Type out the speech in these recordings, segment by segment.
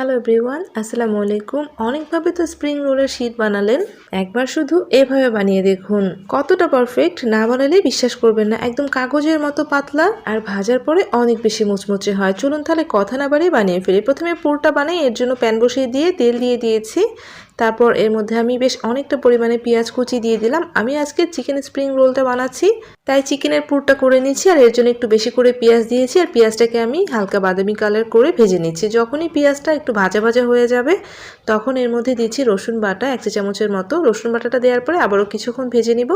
Hello everyone আসসালামু আলাইকুম অনেকভাবে তো স্প্রিং রোলের শীত বানালেন। একবার শুধু এভাবে বানিয়ে দেখুন। কতটা পারফেক্ট না বানালে বিশ্বাস করবেন না, একদম কাগজের মতো পাতলা। আর ভাজার পরে অনেক বেশি মুচমুচে হয়। চলুন তাহলে কথা না বাড়িয়ে বানিয়ে ফেলি। প্রথমে পুরটা বানাই, এর জন্য প্যান বসিয়ে দিয়ে তেল দিয়ে দিয়েছি। তারপর এর মধ্যে আমি বেশ অনেকটা পরিমাণে পেঁয়াজ কুচি দিয়ে দিলাম। আমি আজকে চিকেন স্প্রিং রোলটা বানাচ্ছি, তাই চিকেনের পুরটা করে নিচ্ছি আর এর জন্য একটু বেশি করে পেঁয়াজ দিয়েছি আর পেঁয়াজটাকে আমি হালকা বাদামি কালার করে ভেজে নিচ্ছি। যখনই পেঁয়াজটা একটু ভাজা ভাজা হয়ে যাবে, তখন এর মধ্যে দিচ্ছি রসুন বাটা, এক চা চামচের মতো। রসুন বাটাটা দেওয়ার পরে আবারও কিছুক্ষণ ভেজে নিব,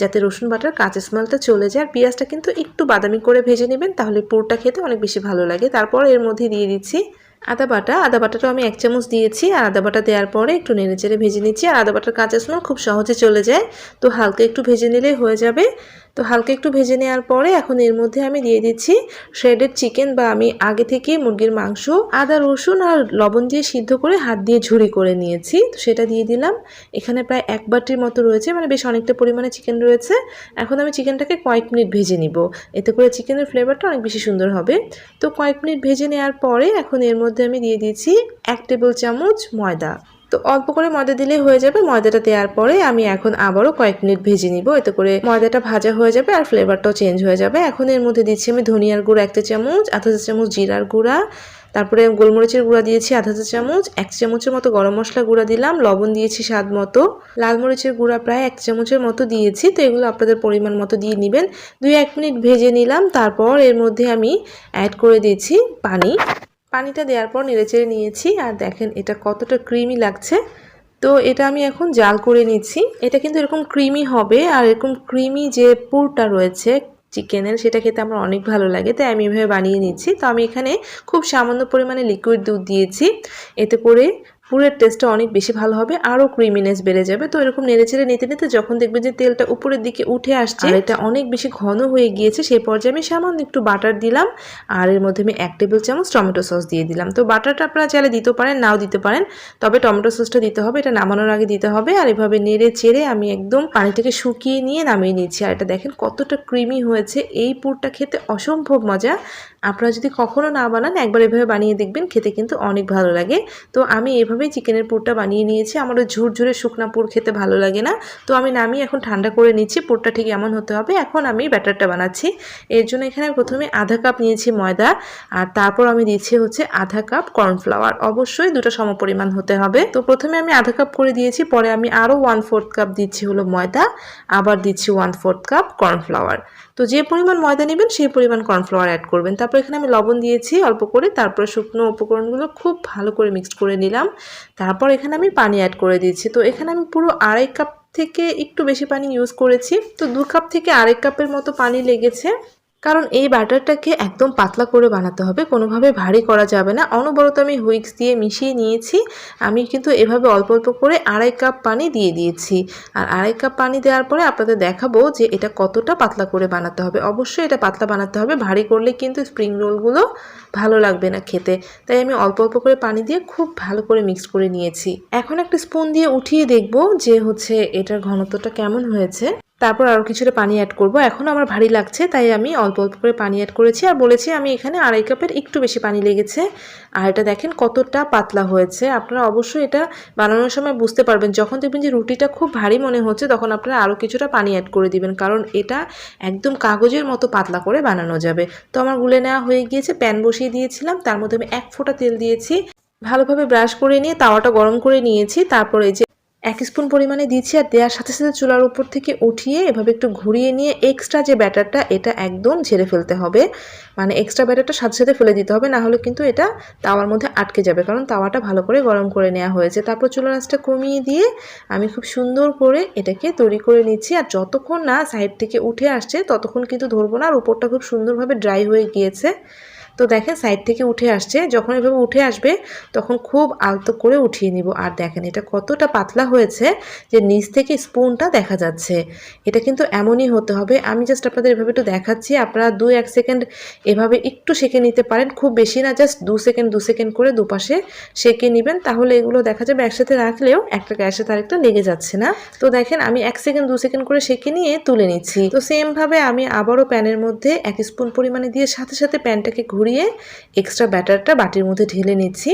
যাতে রসুন বাটার কাঁচা স্মেলটা চলে যায়। আর পেঁয়াজটা কিন্তু একটু বাদামি করে ভেজে নেবেন, তাহলে পুরটা খেতে অনেক বেশি ভালো লাগে। তারপর এর মধ্যে দিয়ে দিচ্ছি আদা বাটা, আদা বাটাটাও আমি এক চামচ দিয়েছি। আর আদা বাটা দেওয়ার পরে একটু নেড়েচেড়ে ভেজে নিচ্ছি। আর আদা বাটার কাঁচা স্মেল খুব সহজে চলে যায়। তো হালকা একটু ভেজে নিলেই হয়ে যাবে। তো হালকা একটু ভেজে নেওয়ার পরে এখন এর মধ্যে আমি দিয়ে দিচ্ছি শ্রেডেড চিকেন বা আমি আগে থেকে মুরগির মাংস, আদা, রসুন আর লবণ দিয়ে সিদ্ধ করে হাত দিয়ে ঝুরি করে নিয়েছি। তো সেটা দিয়ে দিলাম। এখানে প্রায় এক বাটির মতো রয়েছে মানে বেশ অনেকটা পরিমাণে চিকেন রয়েছে। এখন আমি চিকেনটাকে কয়েক মিনিট ভেজে নিব। এতে করে চিকেনের ফ্লেভারটা অনেক বেশি সুন্দর হবে। তো কয়েক মিনিট ভেজে নেওয়ার পরে এখন এর মধ্যে আমি দিয়ে দিয়েছি এক টেবিল চামচ ময়দা। তো অল্প করে ময়দা দিলেই হয়ে যাবে। ময়দাটা দেওয়ার পরে আমি এখন আবারও কয়েক মিনিট ভেজে নিব। এতে করে ময়দাটা ভাজা হয়ে যাবে আর ফ্লেভারটাও চেঞ্জ হয়ে যাবে। এখন এর মধ্যে দিচ্ছি আমি ধনিয়ার গুঁড়া একটা চামচ, আধা চামচ জিরার গুঁড়া, তারপরে গোলমরিচের গুঁড়া দিয়েছি আধা চা চামচ, এক চামচের মতো গরম মশলা গুঁড়া দিলাম, লবণ দিয়েছি স্বাদ মতো। লাল মরিচের গুঁড়া প্রায় এক চামচের মতো দিয়েছি, তো এগুলো আপনাদের পরিমাণ মতো দিয়ে নেবেন। দুই এক মিনিট ভেজে নিলাম, তারপর এর মধ্যে আমি অ্যাড করে দিয়েছি পানি। পানিটা দেওয়ার পর নেড়েচেড়ে নিয়েছি আর দেখেন এটা কতটা ক্রিমি লাগছে। তো এটা আমি এখন জাল করে নিচ্ছি। এটা কিন্তু এরকম ক্রিমি হবে আর এরকম ক্রিমি যে পুরটা রয়েছে চিকেনের সেটা খেতে আমার অনেক ভালো লাগে, তাই আমি এভাবে বানিয়ে নিচ্ছি। তো আমি এখানে খুব সামান্য পরিমাণে লিকুইড দুধ দিয়েছি। এতে করে পুরের টেস্টটা অনেক বেশি ভালো হবে আরও ক্রিমিনেস বেড়ে যাবে। তো এরকম নেড়ে নেড়েচেড়ে নিতে নিতে যখন দেখবেন যে তেলটা উপরের দিকে উঠে আসছে আর এটা অনেক বেশি ঘন হয়ে গিয়েছে সেই পর্যায়ে আমি সামান্য একটু বাটার দিলাম আর এর মধ্যে আমি এক টেবিল চামচ টমেটো সস দিয়ে দিলাম। তো বাটারটা আপনারা চাইলে দিতে পারেন নাও দিতে পারেন তবে টমেটো সসটা দিতে হবে এটা নামানোর আগে দিতে হবে আর এভাবে নেড়ে চেড়ে আমি একদম পানিটাকে শুকিয়ে নিয়ে নামিয়ে নিচ্ছি। আর এটা দেখেন কতটা ক্রিমি হয়েছে এই পুরটা খেতে অসম্ভব মজা। আপনারা যদি কখনও না বানান, একবার এভাবে বানিয়ে দেখবেন, খেতে কিন্তু অনেক ভালো লাগে। তো আমি এভাবেই চিকেনের পুরটা বানিয়ে নিয়েছি। আমার ওই ঝুরঝুরে শুকনা পুর খেতে ভালো লাগে না। তো আমি নামিয়ে এখন ঠান্ডা করে নিচ্ছি। পুরটা ঠিক এমন হতে হবে। এখন আমি ব্যাটারটা বানাচ্ছি। এর জন্য এখানে প্রথমে আধা কাপ নিয়েছি ময়দা। আর তারপর আমি দিচ্ছি হচ্ছে আধা কাপ কর্নফ্লাওয়ার। অবশ্যই দুটো সমপরিমাণ হতে হবে। তো প্রথমে আমি আধা কাপ করে দিয়েছি। পরে আমি আরও ওয়ান ফোর্থ কাপ দিচ্ছি হলো ময়দা। আবার দিচ্ছি ওয়ান ফোর্থ কাপ কর্নফ্লাওয়ার। তো যে পরিমাণ ময়দা নেবেন সেই পরিমাণ কর্নফ্লাওয়ার অ্যাড করবেন। তারপর এখানে আমি লবণ দিয়েছি অল্প করে, তারপর শুকনো উপকরণগুলো খুব ভালো করে মিক্সড করে নিলাম। তারপর এখানে আমি পানি অ্যাড করে দিয়েছি। তো এখানে আমি পুরো আড়াই কাপ থেকে একটু বেশি পানি ইউজ করেছি। তো দু কাপ থেকে আড়াই কাপের মতো পানি লেগেছে। কারণ এই ব্যাটারটাকে একদম পাতলা করে বানাতে হবে, কোনোভাবে ভারী করা যাবে না। অনবরত আমি হুইক্স দিয়ে মিশিয়ে নিয়েছি। আমি কিন্তু এভাবে অল্প অল্প করে আড়াই কাপ পানি দিয়ে দিয়েছি। আর আড়াই কাপ পানি দেওয়ার পরে আপনাদের দেখাবো যে এটা কতটা পাতলা করে বানাতে হবে। অবশ্যই এটা পাতলা বানাতে হবে। ভারী করলে কিন্তু স্প্রিং রোলগুলো ভালো লাগবে না খেতে। তাই আমি অল্প অল্প করে পানি দিয়ে খুব ভালো করে মিক্স করে নিয়েছি। এখন একটা স্পুন দিয়ে উঠিয়ে দেখব যে হচ্ছে এটার ঘনত্বটা কেমন হয়েছে। তারপর আরও কিছুটা পানি অ্যাড করব। এখন আমার ভারী লাগছে, তাই আমি অল্প অল্প করে পানি অ্যাড করেছি। আর বলেছি আমি এখানে আড়াই কাপের একটু বেশি পানি লেগেছে। আর এটা দেখেন কতটা পাতলা হয়েছে। আপনারা অবশ্যই এটা বানানোর সময় বুঝতে পারবেন। যখন দেখবেন যে রুটিটা খুব ভারী মনে হচ্ছে, তখন আপনারা আরও কিছুটা পানি অ্যাড করে দিবেন। কারণ এটা একদম কাগজের মতো পাতলা করে বানানো যাবে। তো আমার গুলে নেওয়া হয়ে গিয়েছে, প্যান বসিয়ে দিয়েছিলাম। তার মধ্যে আমি এক ফোঁটা তেল দিয়েছি। ভালোভাবে ব্রাশ করে নিয়ে তাওয়াটা গরম করে নিয়েছি। তারপরে এই যে এক স্পুন পরিমাণে দিচ্ছি আর দেওয়ার সাথে সাথে চুলার উপর থেকে উঠিয়ে এভাবে একটু ঘুরিয়ে নিয়ে এক্সট্রা যে ব্যাটারটা, এটা একদম ঝেড়ে ফেলতে হবে। মানে এক্সট্রা ব্যাটারটা সাথে সাথে ফেলে দিতে হবে, না হলে কিন্তু এটা তাওয়ার মধ্যে আটকে যাবে। কারণ তাওয়াটা ভালো করে গরম করে নেওয়া হয়েছে। তারপর চুলার আঁচটা কমিয়ে দিয়ে আমি খুব সুন্দর করে এটাকে তৈরি করে নিচ্ছি। আর যতক্ষণ না সাইড থেকে উঠে আসছে, ততক্ষণ কিন্তু ধরবো না। আর উপরটা খুব সুন্দরভাবে ড্রাই হয়ে গিয়েছে। তো দেখেন সাইড থেকে উঠে আসছে, যখন এভাবে উঠে আসবে, তখন খুব আলতো করে উঠিয়ে নিব। আর দেখেন এটা কতটা পাতলা হয়েছে যে নিচ থেকে স্পুনটা দেখা যাচ্ছে। এটা কিন্তু এমনই হতে হবে। আমি জাস্ট আপনাদের এভাবে একটু দেখাচ্ছি। আপনারা দু এক সেকেন্ড এভাবে একটু সেঁকে নিতে পারেন। খুব বেশি না জাস্ট দু সেকেন্ড দু সেকেন্ড করে দুপাশে সেঁকে নেবেন। তাহলে এগুলো দেখা যাবে একসাথে রাখলেও একটা গ্যাসের সাথে আরেকটা লেগে যাচ্ছে না। তো দেখেন আমি এক সেকেন্ড দু সেকেন্ড করে সেঁকে নিয়ে তুলে নিচ্ছি। তো সেমভাবে আমি আবারও প্যানের মধ্যে এক স্পুন পরিমাণে দিয়ে সাথে সাথে প্যানটাকে ঘুরিয়ে এক্সট্রা ব্যাটারটা বাটির মধ্যে ঢেলে নিচ্ছি।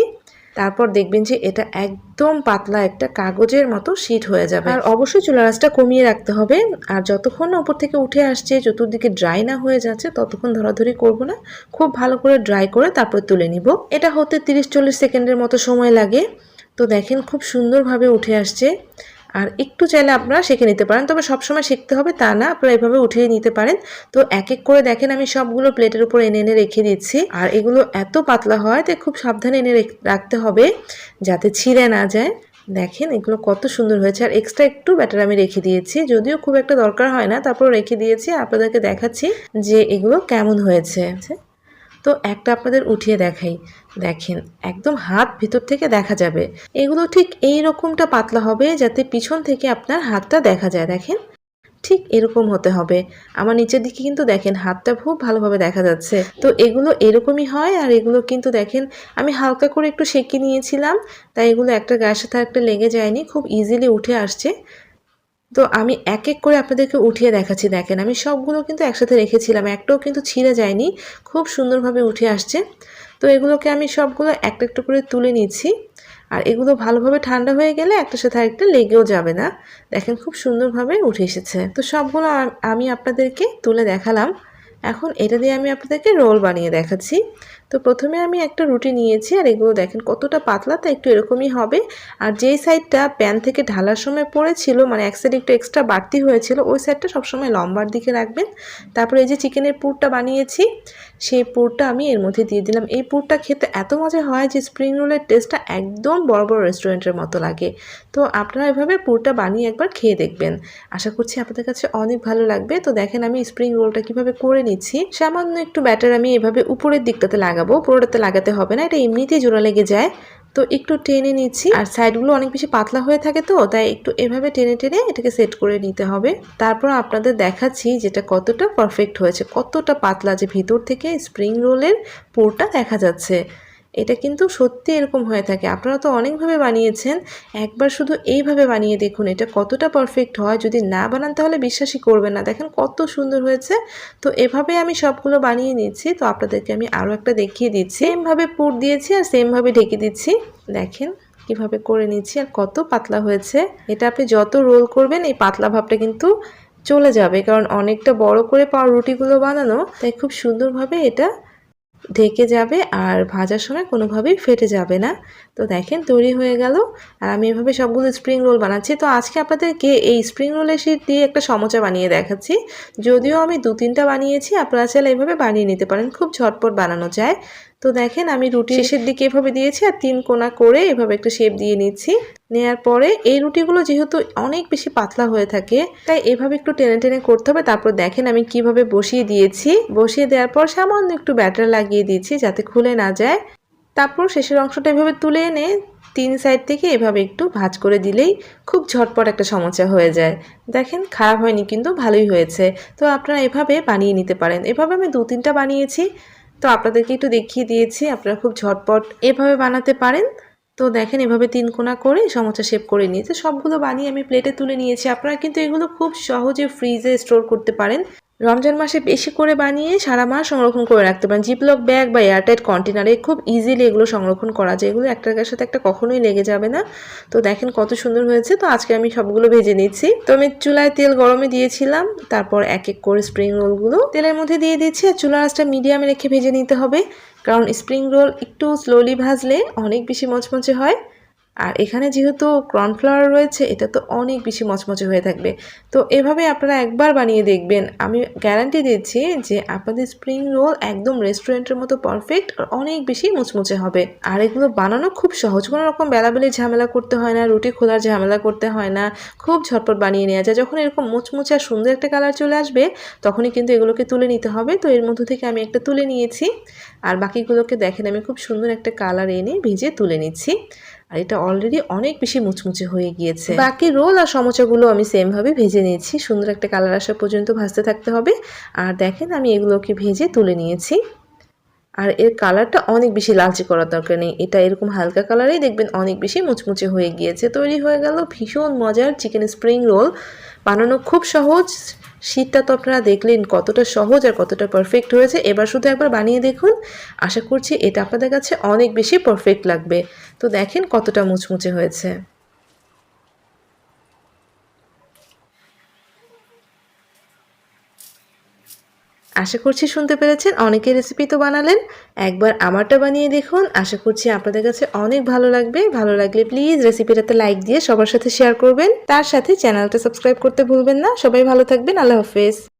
তারপর দেখবেন যে এটা একদম পাতলা একটা কাগজের মতো শীট হয়ে যাবে। আর অবশ্যই চুলা রাসটা কমিয়ে রাখতে হবে। আর যতক্ষণ না উপর থেকে উঠে আসছে, চতুর্দিকে ড্রাই না হয়ে যাচ্ছে, ততক্ষণ ধরাধরি করব না। খুব ভালো করে ড্রাই করে তারপর তুলে নিব। এটা হতে তিরিশ চল্লিশ সেকেন্ডের মতো সময় লাগে। তো দেখেন খুব সুন্দরভাবে উঠে আসছে। আর একটু চাইলে আপনারা শিখে নিতে পারেন। তবে সবসময় শিখতে হবে তা না, আপনারা এভাবে উঠিয়ে নিতে পারেন। তো এক এক করে দেখেন আমি সবগুলো প্লেটের উপর এনে এনে রেখে দিচ্ছি। আর এগুলো এত পাতলা হয় তাই খুব সাবধানে এনে রেখ- রাখতে হবে যাতে ছিঁড়ে না যায়। দেখেন এগুলো কত সুন্দর হয়েছে। আর এক্সট্রা একটু ব্যাটার আমি রেখে দিয়েছি। যদিও খুব একটা দরকার হয় না তারপর রেখে দিয়েছি। আপনাদেরকে দেখাচ্ছি যে এগুলো কেমন হয়েছে। তো একটা আপনাদের উঠিয়ে দেখাই। দেখেন, একদম হাত ভিতর থেকে দেখা যাবে। এগুলো ঠিক এই রকমটা পাতলা হবে যাতে পিছন থেকে আপনার হাতটা দেখা যায়, দেখেন। ঠিক এরকম হতে হবে। আমার নিচের দিকে কিন্তু দেখেন, হাতটা খুব ভালোভাবে দেখা যাচ্ছে। তো এগুলো এরকমই হয় আর এগুলো কিন্তু দেখেন, আমি হালকা করে একটু সেঁকে নিয়েছিলাম, তাই এগুলো একটা গায়ের সাথে একটা লেগে যায়নি, খুব ইজিলি উঠে আসছে। তো আমি এক এক করে আপনাদেরকে উঠিয়ে দেখাচ্ছি, দেখেন। আমি সবগুলো কিন্তু একসাথে রেখেছিলাম, একটাও কিন্তু ছিঁড়ে যায়নি, খুব সুন্দরভাবে উঠে আসছে। তো এগুলোকে আমি সবগুলো একটা একটু করে তুলে নিচ্ছি। আর এগুলো ভালোভাবে ঠান্ডা হয়ে গেলে একটা সাথে আরেকটা লেগেও যাবে না। দেখেন খুব সুন্দরভাবে উঠে এসেছে। তো সবগুলো আমি আপনাদেরকে তুলে দেখালাম। এখন এটা দিয়ে আমি আপনাদেরকে রোল বানিয়ে দেখাচ্ছি। তো প্রথমে আমি একটা রুটি নিয়েছি আর এগুলো দেখেন কতটা পাতলা, তা একটু এরকমই হবে। আর যেই সাইডটা প্যান থেকে ঢালার সময় পড়েছিল মানে এক সাইড একটু এক্সট্রা বাড়তি হয়েছিল, ওই সাইডটা সবসময় লম্বার দিকে রাখবেন। তারপরে এই যে চিকেনের পুরটা বানিয়েছি, সেই পুরটা আমি এর মধ্যে দিয়ে দিলাম। এই পুরটা খেতে এত মজা হয় যে স্প্রিং রোলের টেস্টটা একদম বড় বড় রেস্টুরেন্টের মতো লাগে। তো আপনারা এভাবে পুরটা বানিয়ে একবার খেয়ে দেখবেন। আশা করছি আপনাদের কাছে অনেক ভালো লাগবে। তো দেখেন আমি স্প্রিং রোলটা কীভাবে করে নিচ্ছি, সামান্য একটু ব্যাটার আমি এভাবে উপরের দিকটাতে লাগাবো। পুরোটাতে লাগাতে হবে না, এটা এমনিতেই জোড়া লেগে যায়। তো একটু টেনে নিচ্ছি, আর সাইডগুলো অনেক বেশি পাতলা হয়ে থাকে তো, তাই একটু এভাবে টেনে টেনে এটাকে সেট করে নিতে হবে। তারপর আপনাদের দেখাচ্ছি যেটা কতটা পারফেক্ট হয়েছে, কতটা পাতলা যে ভিতর থেকে স্প্রিং রোলের পোরটা দেখা যাচ্ছে। এটা কিন্তু সত্যি এরকম হয়ে থাকে। আপনারা তো অনেকভাবে বানিয়েছেন, একবার শুধু এইভাবে বানিয়ে দেখুন, এটা কতটা পারফেক্ট হয়। যদি না বানান তাহলে বিশ্বাসই করবেন না। দেখেন কত সুন্দর হয়েছে। তো এভাবে আমি সবগুলো বানিয়ে নিচ্ছি তো আপনাদেরকে আমি আরও একটা দেখিয়ে দিচ্ছি। সেমভাবে পুর দিয়েছি আর সেমভাবে ঢেকে দিচ্ছি। দেখেন কীভাবে করে নিচ্ছি আর কত পাতলা হয়েছে। এটা আপনি যত রোল করবেন, এই পাতলা ভাবটা কিন্তু চলে যাবে। কারণ অনেকটা বড় করে পাওয়া রুটিগুলো বানানো, তাই খুব সুন্দরভাবে এটা ঢেকে যাবে আর ভাজার সময় কোনোভাবেই ফেটে যাবে না। তো দেখেন তৈরি হয়ে গেল। আর আমি এভাবে সবগুলো স্প্রিং রোল বানাচ্ছি। তো আজকে আপনাদেরকে এই স্প্রিং রোলের শীত দিয়ে একটা সমোচা বানিয়ে দেখাচ্ছি। যদিও আমি দু তিনটা বানিয়েছি, আপনারা চাইলে এভাবে বানিয়ে নিতে পারেন। খুব ঝটপট বানানো যায়। তো দেখেন আমি রুটি শেষের দিকে এভাবে দিয়েছি আর তিন কোনা করে এভাবে একটু শেপ দিয়ে নিচ্ছি নেয়ার পরে এই রুটিগুলো যেহেতু অনেক বেশি পাতলা হয়ে থাকে তাই এভাবে একটু টেনে টেনে করতে হবে। তারপর দেখেন আমি কীভাবে বসিয়ে দিয়েছি। বসিয়ে দেওয়ার পর সামান্য একটু ব্যাটার লাগিয়ে দিয়েছি যাতে খুলে না যায়। তারপর শেষের অংশটা এভাবে তুলে এনে তিন সাইড থেকে এভাবে একটু ভাঁজ করে দিলেই খুব ঝটপট একটা সমস্যা হয়ে যায়। দেখেন খারাপ হয়নি কিন্তু ভালোই হয়েছে। তো আপনারা এভাবে বানিয়ে নিতে পারেন। এভাবে আমি দু তিনটা বানিয়েছি। তো আপনাদেরকে একটু দেখিয়ে দিয়েছি, আপনারা খুব ঝটপট এভাবে বানাতে পারেন। তো দেখেন এভাবে তিন কোনা করে সমস্যা শেপ করে নিয়েছে। সবগুলো বানিয়ে আমি প্লেটে তুলে নিয়েছি। আপনারা কিন্তু এগুলো খুব সহজে ফ্রিজে স্টোর করতে পারেন। রমজান মাসে বেশি করে বানিয়ে সারা মাস সংরক্ষণ করে রাখতে পারেন। জিপলক ব্যাগ বা এয়ারটাইট কন্টেনারে খুব ইজিলি এগুলো সংরক্ষণ করা যায়। এগুলো একটার সাথে একটা কখনোই লেগে যাবে না। তো দেখেন কত সুন্দর হয়েছে। তো আজকে আমি সবগুলো ভেজে নিচ্ছি। তো আমি চুলায় তেল গরমে দিয়েছিলাম। তারপর এক এক করে স্প্রিং রোলগুলো তেলের মধ্যে দিয়ে দিচ্ছি। আর চুলা আঁচটা মিডিয়ামে রেখে ভেজে নিতে হবে। কারণ স্প্রিং রোল একটু স্লোলি ভাজলে অনেক বেশি মচমচে হয়। আর এখানে যেহেতু কর্নফ্লাওয়ার রয়েছে, এটা তো অনেক বেশি মচমচে হয়ে থাকবে। তো এভাবে আপনারা একবার বানিয়ে দেখবেন। আমি গ্যারান্টি দিচ্ছি যে আপনাদের স্প্রিং রোল একদম রেস্টুরেন্টের মতো পারফেক্ট আর অনেক বেশি মুচমুচে হবে। আর এগুলো বানানো খুব সহজ। কোনো রকম বেলাবেলি ঝামেলা করতে হয় না, রুটি খোলার ঝামেলা করতে হয় না। খুব ঝটপট বানিয়ে নেওয়া যায়। যখন এরকম মুচমুচে আর সুন্দর একটা কালার চলে আসবে, তখনই কিন্তু এগুলোকে তুলে নিতে হবে। তো এর মধ্যে থেকে আমি একটা তুলে নিয়েছি। আর বাকিগুলোকে দেখেন, আমি খুব সুন্দর একটা কালার এনে ভেজে তুলে নিচ্ছি। আর এটা অলরেডি অনেক বেশি মুচমুচে হয়ে গিয়েছে। বাকি রোল আর সমোচাগুলো আমি সেমভাবে ভেজে নিয়েছি। সুন্দর একটা কালার আসা পর্যন্ত ভাজতে থাকতে হবে। আর দেখেন, আমি এগুলোকে ভেজে তুলে নিয়েছি। আর এর কালারটা অনেক বেশি লালচে করার দরকার নেই। এটা এরকম হালকা কালারেই দেখবেন অনেক বেশি মুচমুচে হয়ে গিয়েছে। তৈরি হয়ে গেল ভীষণ মজার চিকেন স্প্রিং রোল বানানো খুব সহজ শীতটা তো আপনারা দেখলেন কতটা সহজ আর কতটা পারফেক্ট হয়েছে। এবার শুধু একবার বানিয়ে দেখুন। আশা করছি এটা আপনাদের কাছে অনেক বেশি পারফেক্ট লাগবে। তো দেখেন কতটা মুচমুচে হয়েছে। আশা করছি শুনতে পেরেছেন। অনেকে রেসিপি তো বানালেন। একবার আমারটা বানিয়ে দেখুন। আশা করছি আপনাদের কাছে অনেক ভালো লাগবে। ভালো লাগলে প্লিজ রেসিপিটাতে লাইক দিয়ে সবার সাথে শেয়ার করবেন। তার সাথে চ্যানেলটা সাবস্ক্রাইব করতে ভুলবেন না। সবাই ভালো থাকবেন। আল্লাহ হাফেজ।